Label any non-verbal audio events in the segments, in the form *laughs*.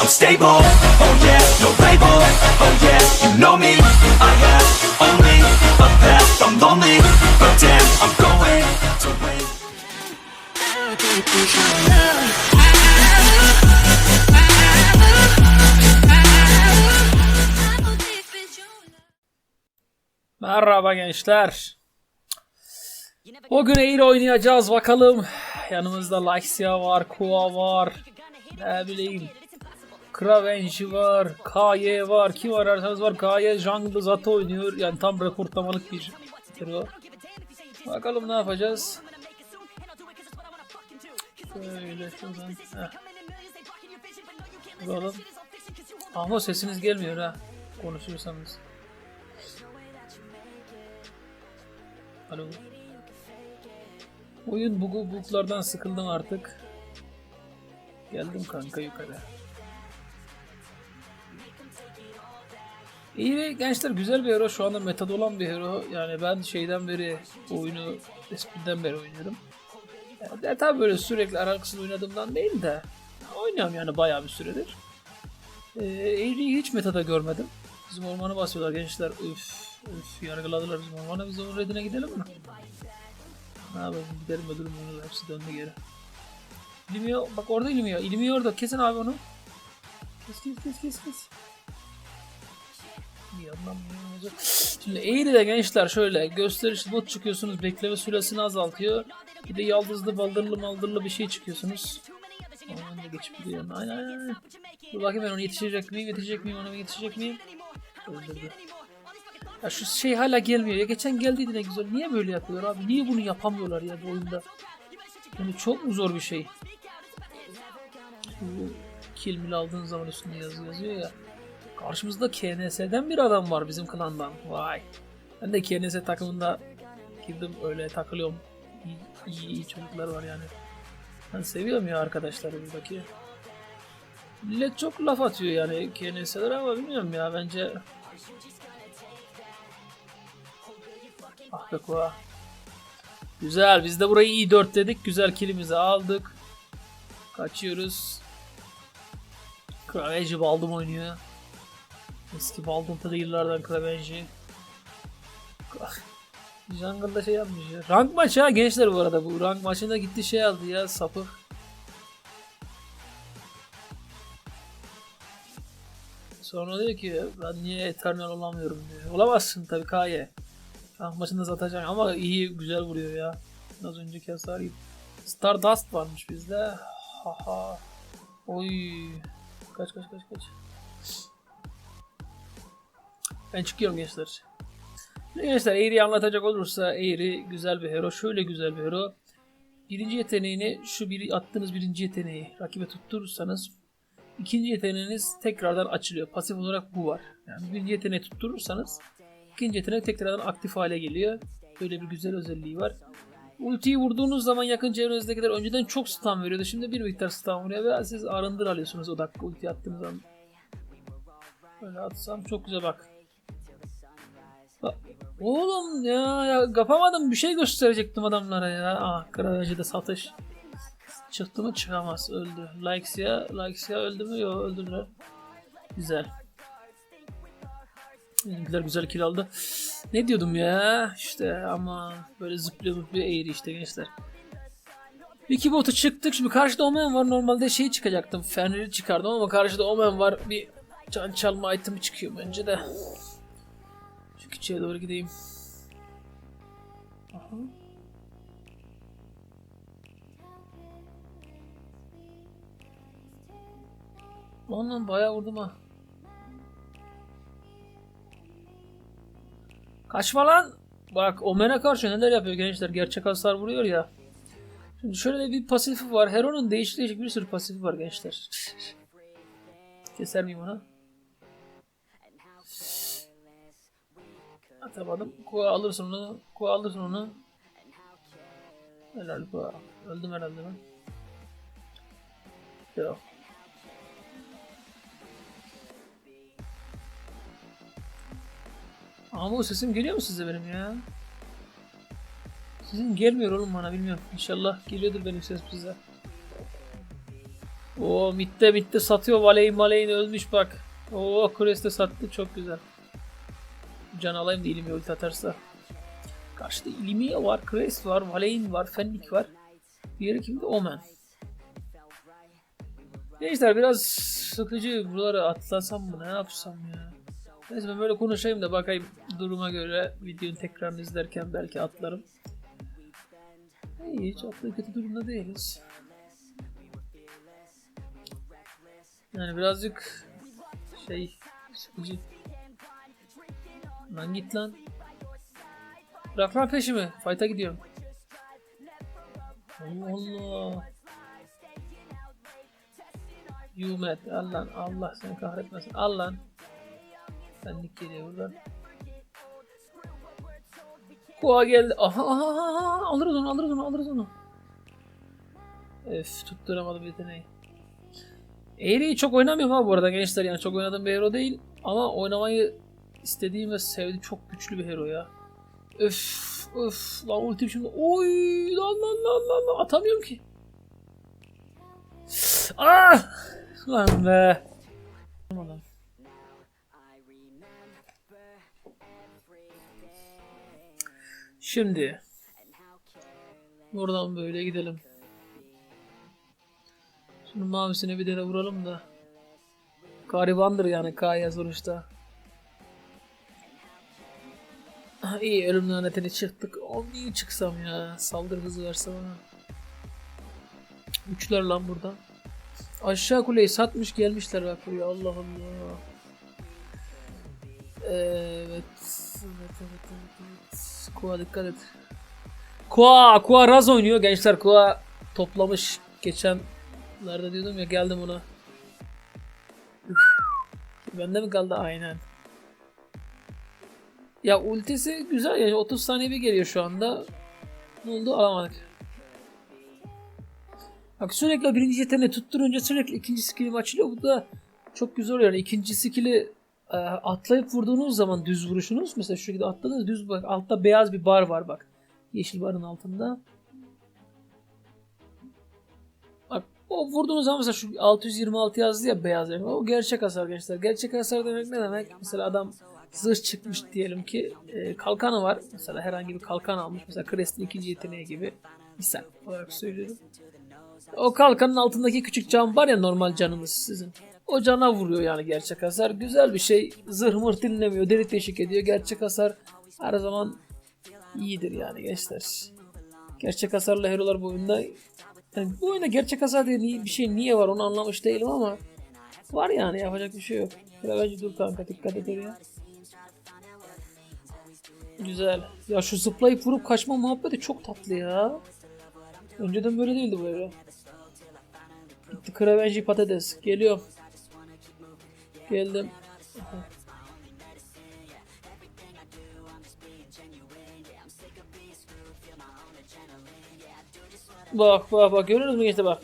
I'm stable, oh yeah, no label, oh yeah, you know me, I have only a path, I'm lonely, but damn, I'm going to win. Merhaba gençler. Bugün Air oynayacağız bakalım. Yanımızda Laxia var, Kua var. Ne bileyim. Kravenji var, KY var. Kim ararsanız var. KY jungle Zato oynuyor. Yani tam reportlamalık bir hero. Bakalım ne yapacağız. Şöyle şuradan. Bakalım. Ama sesiniz gelmiyor ha. Konuşursanız. Alo. Oyun bugu buglardan sıkıldım artık. Geldim kanka yukarı. İyi ve gençler güzel bir hero. Şu anda metada olan bir hero. Yani ben şeyden beri oyunu eskiden beri oynuyorum. Yani de tabi böyle sürekli aralıksız oynadığımdan değil de oynuyorum yani bayağı bir süredir. Ee, Eğri'yi hiç metada görmedim. Bizim ormanı basıyorlar gençler. Üf, üf yargıladılar bizim ormanı. Biz onun redine gidelim mi? Ne yapalım gidelim ödülüm onu hepsi döndü geri. İlmiyor bak orada ilmiyor. İlmiyor orada kesin abi onu. Kes kes kes kes kes. Bir yandan. Şimdi Eğri'de gençler şöyle gösterişli bot çıkıyorsunuz bekleme süresini azaltıyor. Bir de yaldızlı baldırlı maldırlı bir şey çıkıyorsunuz. Ondan da geçip gidiyor. Aynen aynen. Dur bakayım ben onu yetişecek miyim yetişecek miyim ona yetişecek miyim? Öldürdü. Ya şu şey hala gelmiyor. Ya geçen geldiydi ne güzel. Niye böyle yapıyorlar abi? Niye bunu yapamıyorlar ya bu oyunda? Yani çok mu zor bir şey? Bu kill aldığın zaman üstünde yazı yazıyor ya. Karşımızda KNS'den bir adam var bizim klandan. Vay. Ben de KNS takımında girdim öyle takılıyorum. İyi, iyi, iyi çocuklar var yani. Ben seviyorum ya arkadaşları buradaki. Millet çok laf atıyor yani KNS'lere ama bilmiyorum ya bence Ah be Koa. Güzel. Biz de burayı iyi dört dedik. Güzel kilimizi aldık. Kaçıyoruz. Kravenji Baldum oynuyor. Eski Baldum player'lardan Kravenji. *laughs* Jungle'da şey yapmış ya. Rank maçı ha gençler bu arada. Bu rank maçında gitti şey aldı ya sapık. Sonra diyor ki ben niye Eternal olamıyorum diyor. Olamazsın tabii Kaye. Ah maçında satacağım ama iyi güzel vuruyor ya. Az önceki hasar gibi. Stardust varmış bizde. Haha. Oy. Kaç kaç kaç kaç. Ben çıkıyorum gençler. Gençler Aery'i anlatacak olursa Aery güzel bir hero. Şöyle güzel bir hero. Birinci yeteneğini şu biri attığınız birinci yeteneği rakibe tutturursanız ikinci yeteneğiniz tekrardan açılıyor. Pasif olarak bu var. Yani birinci yeteneği tutturursanız İkinci yetenek tekrardan aktif hale geliyor. Böyle bir güzel özelliği var. Ultiyi vurduğunuz zaman yakın çevrenizdekiler önceden çok stun veriyordu. Şimdi bir miktar stun vuruyor ve siz arındır alıyorsunuz o dakika ulti attığınız zaman. Böyle atsam çok güzel bak. Oğlum ya, ya kapamadım bir şey gösterecektim adamlara ya. Ah Kravajı'da satış. Çıktı mı çıkamaz öldü. Lixia, Lixia öldü mü? Yok öldürdüler. Güzel. Bizimkiler güzel kill aldı. Ne diyordum ya? İşte ama böyle zıplıyor zıplıyor eğri işte gençler. İki botu çıktık. Şimdi karşıda Omen var. Normalde şey çıkacaktım. Fenrir'i çıkardım ama karşıda Omen var. Bir can çalma itemi çıkıyor bence de. Küçüğe doğru gideyim. Aha. Lan bayağı vurdum ha. Kaçma lan. Bak Omen'e karşı neler yapıyor gençler. Gerçek hasar vuruyor ya. Şimdi şöyle bir pasifi var. Hero'nun değişik değişik bir sürü pasifi var gençler. *laughs* Keser miyim ona? Atamadım. Kua alırsın onu. Kua alırsın onu. Helal Kua. Öldüm herhalde ben. Yok. Ama o sesim geliyor mu size benim ya? Sizin gelmiyor oğlum bana bilmiyorum. İnşallah geliyordur benim sesim size. Oo mitte mitte satıyor. Valeyn Maleyn ölmüş bak. Oo Crest'e sattı çok güzel. Can alayım da ilimi ulti atarsa. Karşıda ilimi var, Crest var, Valeyn var, Fenlik var. Diğeri kimdi? Omen. Gençler biraz sıkıcı buraları atlasam mı ne yapsam ya. Neyse ben böyle konuşayım da bakayım duruma göre videonun tekrarını izlerken belki atlarım. İyi hiç atlı kötü durumda değiliz. Yani birazcık şey sıkıcı. Lan git lan. Bırak lan peşimi. Fight'a gidiyorum. Allah Allah. Yumet. Al lan. Allah seni kahretmesin. Al lan. Senlik geliyor buradan. Koa geldi. Aha, aha. Alırız onu, alırız onu, alırız onu. Öf, tutturamadım yeteneği. Aery'i çok oynamıyorum ha bu arada gençler yani çok oynadığım bir hero değil. Ama oynamayı istediğim ve sevdiğim çok güçlü bir hero ya. Öf, öf. Lan ultim şimdi. Oy, lan lan lan lan lan. Atamıyorum ki. Ah! Lan be. Lan. Şimdi buradan böyle gidelim. Şunun mavisine bir tane vuralım da. Garibandır yani Kaya sonuçta. İyi ölüm lanetine çıktık. O iyi çıksam ya. Saldırı hızı verse bana. Üçler lan buradan. Aşağı kuleyi satmış gelmişler bak buraya. Allah Allah. Evet. Evet evet evet. evet. Kua dikkat et. Kua, Kua Raz oynuyor gençler. Kua toplamış geçen Nerede diyordum ya geldim ona. Üf. Bende mi kaldı? Aynen. Ya ultisi güzel yani 30 saniye bir geliyor şu anda. Ne oldu alamadık. Bak sürekli birinci yeteneği tutturunca sürekli ikinci skillim açılıyor. Bu da çok güzel oluyor. Yani ikinci skill'i e, atlayıp vurduğunuz zaman düz vuruşunuz. Mesela şu şekilde atladınız düz bak. Altta beyaz bir bar var bak. Yeşil barın altında. Bak o vurduğunuz zaman mesela şu 626 yazdı ya beyaz renk. O gerçek hasar gençler. Gerçek hasar demek ne demek? Mesela adam zırh çıkmış diyelim ki e, kalkanı var. Mesela herhangi bir kalkan almış. Mesela Crest'in ikinci yeteneği gibi. Misal olarak söylüyorum. O kalkanın altındaki küçük cam var ya normal canınız sizin. O cana vuruyor yani gerçek hasar. Güzel bir şey. Zırh mırt dinlemiyor. Delik deşik ediyor. Gerçek hasar her zaman iyidir yani gençler. Gerçek hasarlı hero'lar bu oyunda yani bu oyunda gerçek hasar diye bir şey niye var onu anlamış değilim ama var yani yapacak bir şey yok. Ya dur kanka dikkat et oraya. Güzel. Ya şu zıplayıp vurup kaçma muhabbeti çok tatlı ya. Önceden böyle değildi bu evre. Gitti Kravenci patates. Geliyorum. Geldim. Bak bak bak görüyorsunuz mu gençler bak.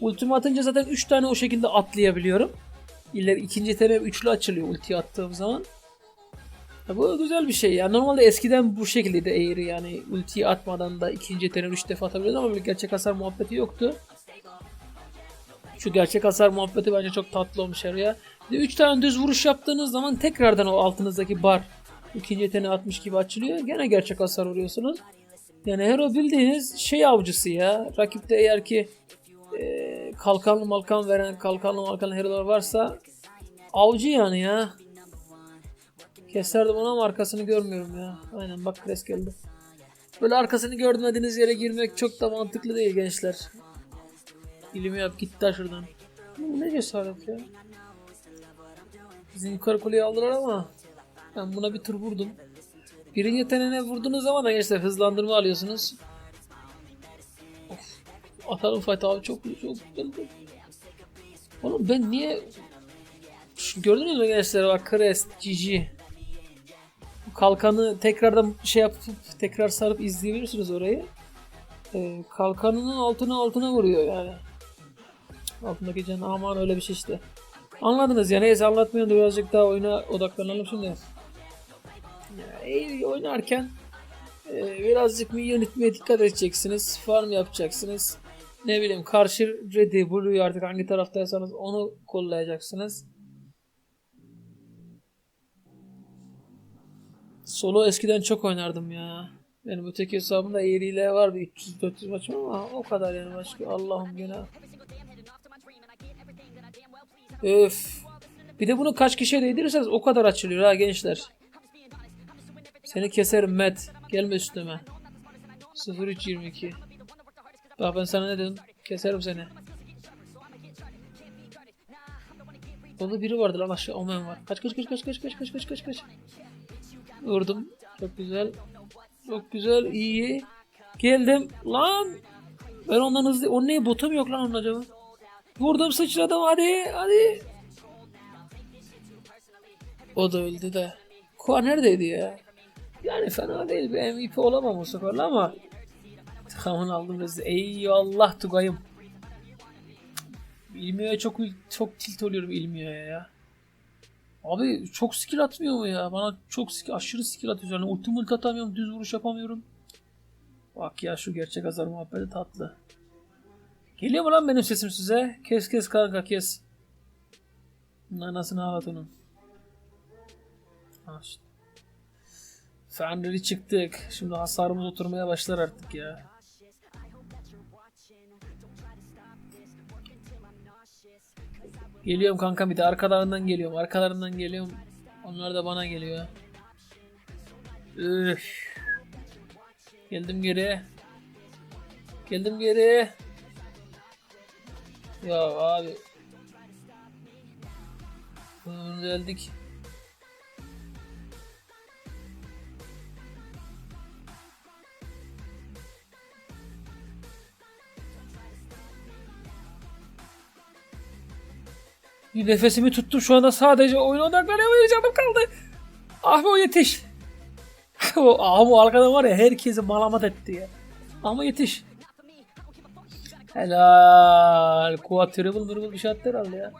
Ultimi atınca zaten 3 tane o şekilde atlayabiliyorum. İleri ikinci tenem üçlü açılıyor ulti attığım zaman. Bu güzel bir şey ya. Normalde eskiden bu şekildeydi eğri yani ultiyi atmadan da ikinci tenem 3 defa atabiliyordum ama gerçek hasar muhabbeti yoktu. Şu gerçek hasar muhabbeti bence çok tatlı olmuş ya. 3 tane düz vuruş yaptığınız zaman tekrardan o altınızdaki bar ikinci yeteneği atmış gibi açılıyor. Gene gerçek hasar vuruyorsunuz. Yani hero bildiğiniz şey avcısı ya. Rakipte eğer ki e, kalkanlı malkan veren kalkanlı malkanlı hero'lar varsa avcı yani ya. Keserdim ona ama arkasını görmüyorum ya. Aynen bak Kres geldi. Böyle arkasını görmediğiniz yere girmek çok da mantıklı değil gençler. İlimi yap git daha şuradan. Ne cesaret ya. Bizim yukarı kuleyi aldılar ama ben buna bir tur vurdum. Birinci yeteneğine vurduğunuz zaman da gençler hızlandırma alıyorsunuz. Of. Atalım fight abi çok çok güzel. Oğlum ben niye gördünüz mü gençler bak Crest, GG. Kalkanı tekrardan şey yapıp tekrar sarıp izleyebilirsiniz orayı. Ee, kalkanının altına altına vuruyor yani. Altındaki can aman öyle bir şey işte. Anladınız ya neyse anlatmayalım da birazcık daha oyuna odaklanalım şimdi. Ya, Eğri oynarken e, birazcık minyon itmeye dikkat edeceksiniz. Farm yapacaksınız. Ne bileyim karşı ready, blue artık hangi taraftaysanız onu kollayacaksınız. Solo eskiden çok oynardım ya. Benim öteki hesabımda eğriyle var bir 300-400 maçım ama o kadar yani başka Allah'ım gene. Öf. Bir de bunu kaç kişiye değdirirseniz o kadar açılıyor ha gençler. Seni keserim Met. Gelme üstüme. 0322. Bak ben sana ne dedim? Keserim seni. Orada biri vardı lan aşağı Omen var. Kaç kaç kaç kaç kaç kaç kaç kaç kaç. Vurdum. Çok güzel. Çok güzel. iyi. Geldim. Lan. Ben ondan hızlı. O ne botum yok lan onun acaba. Vurdum sıçradım hadi hadi. O da öldü de. Koa neredeydi ya? Yani fena değil bir MVP olamam o sefer ama Tamam aldım rezil. Eyvallah Tugay'ım. İlmiyo'ya çok çok tilt oluyorum İlmiyo'ya ya. Abi çok skill atmıyor mu ya? Bana çok skill, aşırı skill atıyor. Yani ulti multi atamıyorum, düz vuruş yapamıyorum. Bak ya şu gerçek azar muhabbeti tatlı. Geliyor mu lan benim sesim size? Kes kes kanka kes. Anasını ağlat onun. Ha. Fenleri çıktık. Şimdi hasarımız oturmaya başlar artık ya. Geliyorum kanka bir de arkalarından geliyorum. Arkalarından geliyorum. Onlar da bana geliyor. Üf. Geldim geri. Geldim geri. Ya abi. Bunu geldik. Bir nefesimi tuttum şu anda sadece oyuna odaklanıyorum. Canım kaldı. Ahmo yetiş. *laughs* o Ahmo arkada var ya herkesi malamat etti ya. Ama yetiş. Helal. Kuat triple mırble bir şey attı herhalde ya.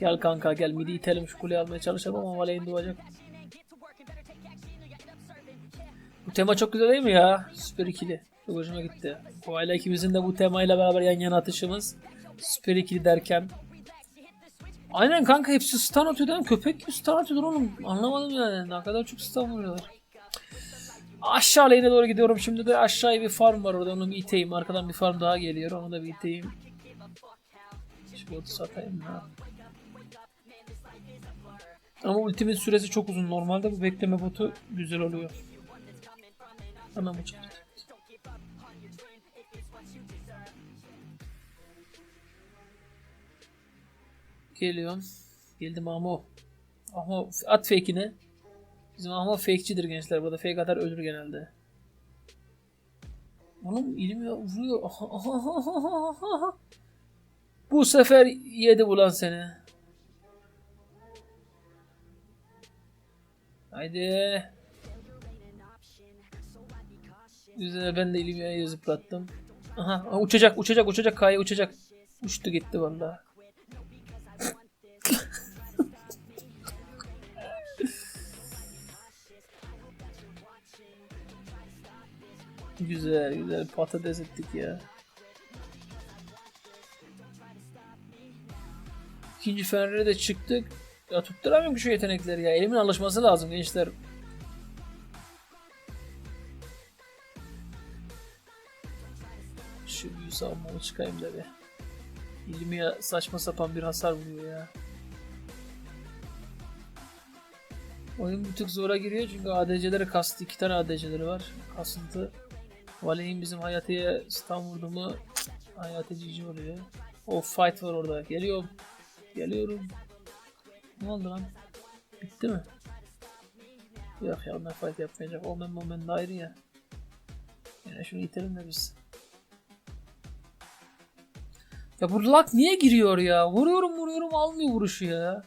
Gel kanka gel midi itelim şu kuleyi almaya çalışalım ama Valeyn doğacak. Bu tema çok güzel değil mi ya? Süper ikili. Çok hoşuma gitti. Koayla ikimizin de bu temayla beraber yan yana atışımız. Süper ikili derken Aynen kanka hepsi stun atıyor değil mi? Köpek gibi stun atıyorlar oğlum. Anlamadım yani. Ne kadar çok stun vuruyorlar. Aşağı lane'e doğru gidiyorum. Şimdi de aşağıya bir farm var orada. Onu bir iteyim. Arkadan bir farm daha geliyor. Onu da bir iteyim. Şu botu satayım ya. Ama ultimin süresi çok uzun. Normalde bu bekleme botu güzel oluyor. Hemen bu çıktı. Geliyorum. Geldim Amo. Amo at fake'ini. Bizim Amo fake'cidir gençler. Burada fake atar ölür genelde. Oğlum ilmiyor vuruyor. Bu sefer yedi bulan seni. Haydi. Güzel ben de ilmiye zıplattım. Aha, uçacak uçacak uçacak kaya uçacak. Uçtu gitti vallahi. Güzel güzel patates ettik ya. İkinci Fener'e de çıktık. Ya tutturamıyorum şu yetenekleri ya. Elimin alışması lazım gençler. Şu büyü savunmalı çıkayım da bir. İlmiye saçma sapan bir hasar vuruyor ya. Oyun bir tık zora giriyor çünkü ADC'leri kastı. iki tane ADC'leri var. Kasıntı. Vale'in bizim Hayatı'ya stun vurdu mu Hayatı GG oluyor. O fight var orada. Geliyorum. Geliyorum. Ne oldu lan? Bitti mi? Yok ya onlar fight yapmayacak. Omen moment ayrı ya. Yine şunu itelim de biz. Ya bu lak niye giriyor ya? Vuruyorum vuruyorum almıyor vuruşu ya.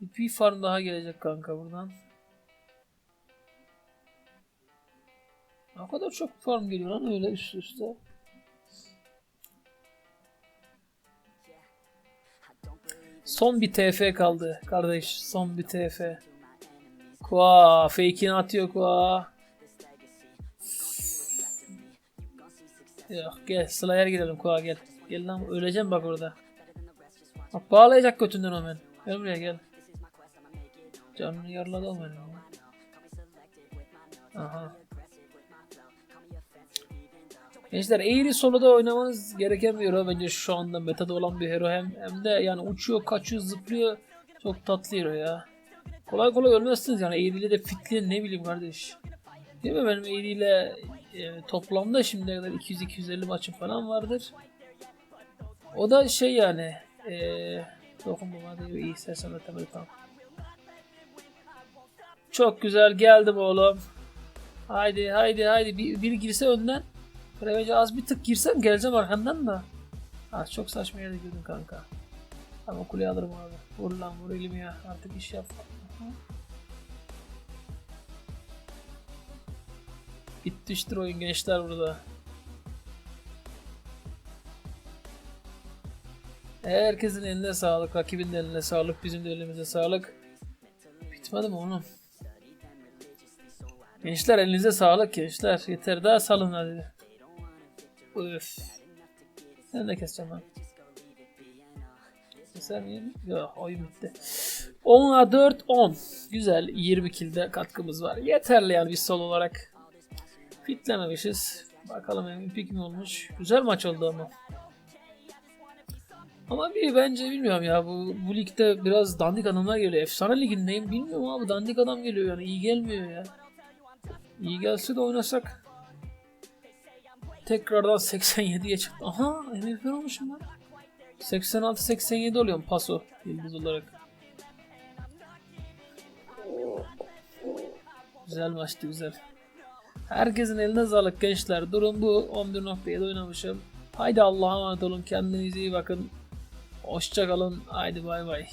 Bir farm daha gelecek kanka buradan. Ne kadar çok farm geliyor lan öyle üst üste. Son bir TF kaldı kardeş. Son bir TF. Kua fake'ini atıyor Kua. Yok gel Slayer gidelim Kua gel. Gel lan öleceğim bak orada. Bak bağlayacak götünden o men. Gel buraya gel. Canını yarladı o ya. Aha. Gençler eğri soloda oynamanız gereken bir hero bence şu anda metada olan bir hero hem hem de yani uçuyor, kaçıyor, zıplıyor. Çok tatlı hero ya. Kolay kolay ölmezsiniz yani eğriyle de fitli ne bileyim kardeş. Değil mi benim eğriyle e, toplamda şimdiye kadar 200-250 maçım falan vardır. O da şey yani e, dokunmama diyor iyi de tabii tamam. Çok güzel geldim oğlum. Haydi haydi haydi bir, biri girse önden. Buraya az bir tık girsem geleceğim arkandan da. Ha, çok saçma yere girdin kanka. Ama kuleye alırım abi. Vur lan vur elimi ya. Artık iş yap. Bitmiştir oyun gençler burada. Herkesin eline sağlık. Rakibin de eline sağlık. Bizim de elimize sağlık. Bitmedi mi oğlum? Gençler elinize sağlık gençler. Yeter daha salın hadi. Öf. Sen de keseceğim lan. Keser? Yok oyun bitti. 10'a 4 10. Güzel 20 kilde katkımız var. Yeterli yani biz sol olarak. Fitlememişiz. Bakalım MVP mi olmuş. Güzel maç oldu ama. Ama bir bence bilmiyorum ya bu, bu ligde biraz dandik adamlar geliyor. Efsane ligindeyim bilmiyorum abi dandik adam geliyor yani iyi gelmiyor ya. İyi gelse de oynasak. Tekrardan 87'ye çıktı. Aha MVP olmuşum ben. 86-87 oluyorum paso yıldız olarak. Güzel maçtı güzel. Herkesin eline sağlık gençler. Durum bu. 11.7 oynamışım. Haydi Allah'a emanet olun. Kendinize iyi bakın. Hoşça kalın. Haydi bay bay.